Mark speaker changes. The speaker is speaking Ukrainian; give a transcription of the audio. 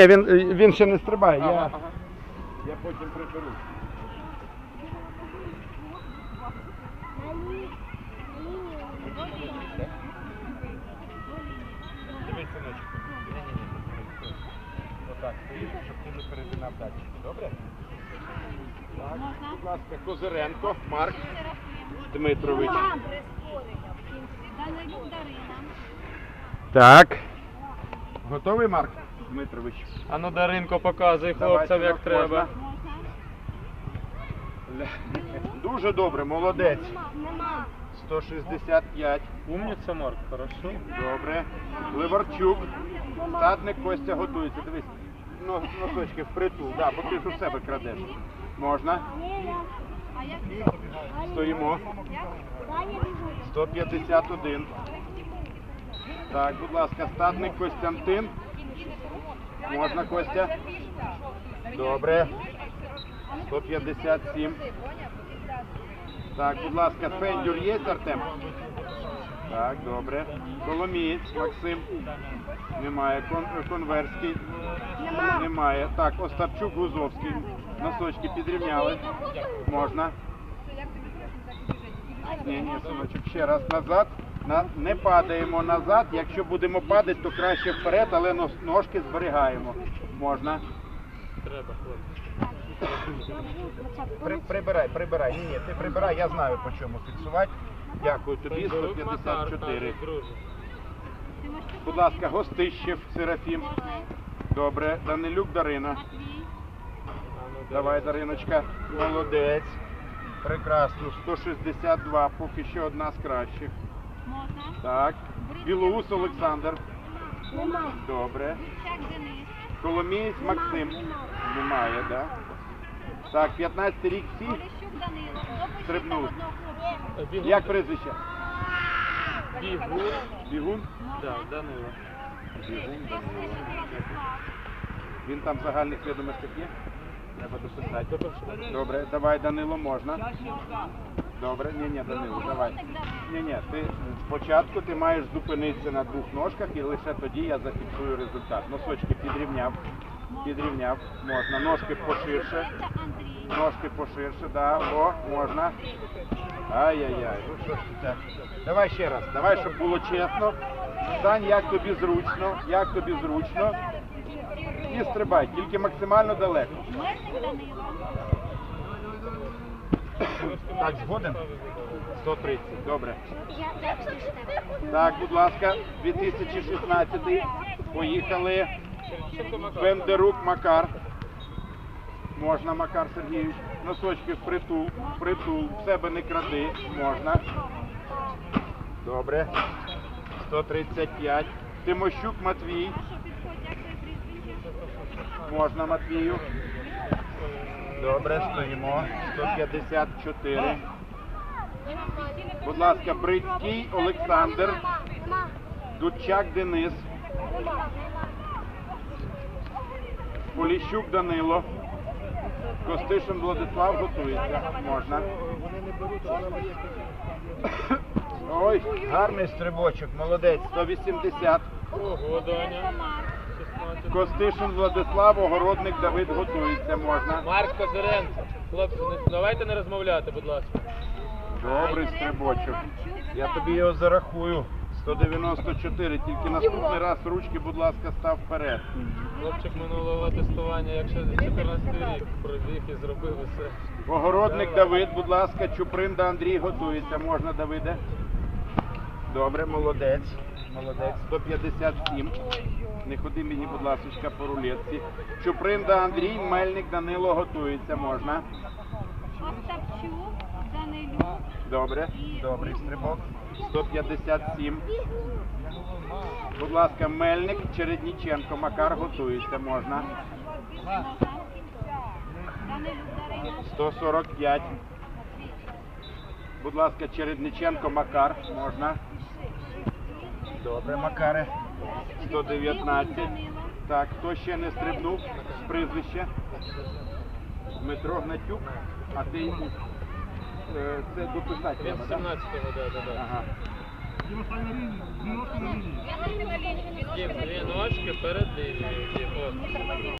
Speaker 1: Ні, він, він ще не стрибає.
Speaker 2: Ага,
Speaker 1: Я...
Speaker 2: ага. Я потім приберу. Дивись, синочок. Отак, щоб ти не перетинав датчик. Добре? Так, будь ласка, Козиренко, Марк Дмитрович.
Speaker 1: Так.
Speaker 2: Готовий, Марк Дмитрович?
Speaker 3: А ну Даринко показуй хлопцям, як треба.
Speaker 2: Дуже добре, молодець. 165.
Speaker 3: Умниця, Марк, хорошо.
Speaker 2: Добре. Ливарчук. Стадник Костя готується. Дивись. Но- Носочки впритул. Да, бо ти ж у себе крадеш. Можна. Стоїмо. 151. Так, будь ласка, стадник Костянтин. Можна, Костя? Добре. 157. Так, будь ласка, Фендюр є, Артем? Так, добре. Коломієць, Максим. Немає. Кон, Конверський. Немає. Так, Остапчук, Гузовський. Носочки підрівняли. Можна. Ні, ні, синочок, ще раз назад. Не падаємо назад. Якщо будемо падати, то краще вперед, але ножки зберігаємо. Можна.
Speaker 3: Треба.
Speaker 2: При, прибирай, прибирай. Ні, ні, ти прибирай, я знаю по чому фіксувати. Дякую тобі, 154. Будь ласка, Гостищев, Серафім. Добре, Данилюк Дарина. Давай, Дариночка. Молодець. Прекрасно. 162, поки що одна з кращих.
Speaker 4: Можна.
Speaker 2: Так. Білоус Олександр. Добре.
Speaker 4: Денис.
Speaker 2: Коломієць Максим. Немає, да? Так, 15 рік всі.
Speaker 4: Поліщук Данило. Хто
Speaker 2: Стрибнув.
Speaker 4: одного
Speaker 3: Бігун.
Speaker 2: Як прізвище?
Speaker 3: Бігун.
Speaker 2: Бігун?
Speaker 3: Да, Данило.
Speaker 2: Бігун.
Speaker 4: Владислав.
Speaker 2: Він там в загальних відомостях є? Треба дописати. Добре, давай, Данило, можна. Добре, ні, ні, Данило, давай. Ні, ні, ти спочатку ти маєш зупинитися на двох ножках і лише тоді я зафіксую результат. Носочки підрівняв, підрівняв, можна. Ножки поширше, ножки поширше, да, о, можна. Ай-яй-яй, ну що ж це? Давай ще раз, давай, щоб було чесно. Стань, як тобі зручно, як тобі зручно. І стрибай, тільки максимально далеко. Так, згоден? 130, добре. Так, будь ласка, 2016 Поїхали. Бендерук Макар. Можна, Макар Сергійович. Носочки впритул, впритул. В себе не кради. Можна. Добре. 135. Тимощук Матвій.
Speaker 4: Що підходить, як твоє прізвище?
Speaker 2: Можна Матвію. Добре, стоїмо. 154. Будь ласка, Бридський Олександр. Дудчак Денис. Поліщук Данило. Костишин Владислав готується. Можна. Ой, гарний стрибочок, молодець. 180.
Speaker 3: Ого, Даня.
Speaker 4: Марк.
Speaker 3: 16.
Speaker 2: Костишин Владислав, огородник Давид готується. Можна.
Speaker 3: Марк Козиренко. Хлопці, не- давайте не розмовляти, будь ласка.
Speaker 2: Добрий стрибочок. Я тобі його зарахую. 194. Тільки наступний раз ручки, будь ласка, став вперед.
Speaker 3: Хлопчик минулого тестування, якщо 14 рік пробіг і зробив усе.
Speaker 2: Огородник Давид, будь ласка, Чупринда Андрій готується. Можна, Давиде? Добре, молодець. Молодець. 157. Не ходи мені, будь ласка, по рулетці. Чупринда Андрій, Мельник Данило готується. Можна.
Speaker 4: Остапчук. Данилюк.
Speaker 2: Добре. Добрий стрибок. 157. Будь ласка, Мельник, Чередніченко, Макар готується. Можна. 145. Будь ласка, Чередниченко, Макар. Можна. Добре, Макаре. 119. Так, хто ще не стрибнув з прізвища? Дмитро Гнатюк, а ти йому е, це дописати
Speaker 3: Він
Speaker 2: треба, так?
Speaker 3: 17-го, да, да, да.
Speaker 2: Ага.
Speaker 3: Дві ножки перед лінією.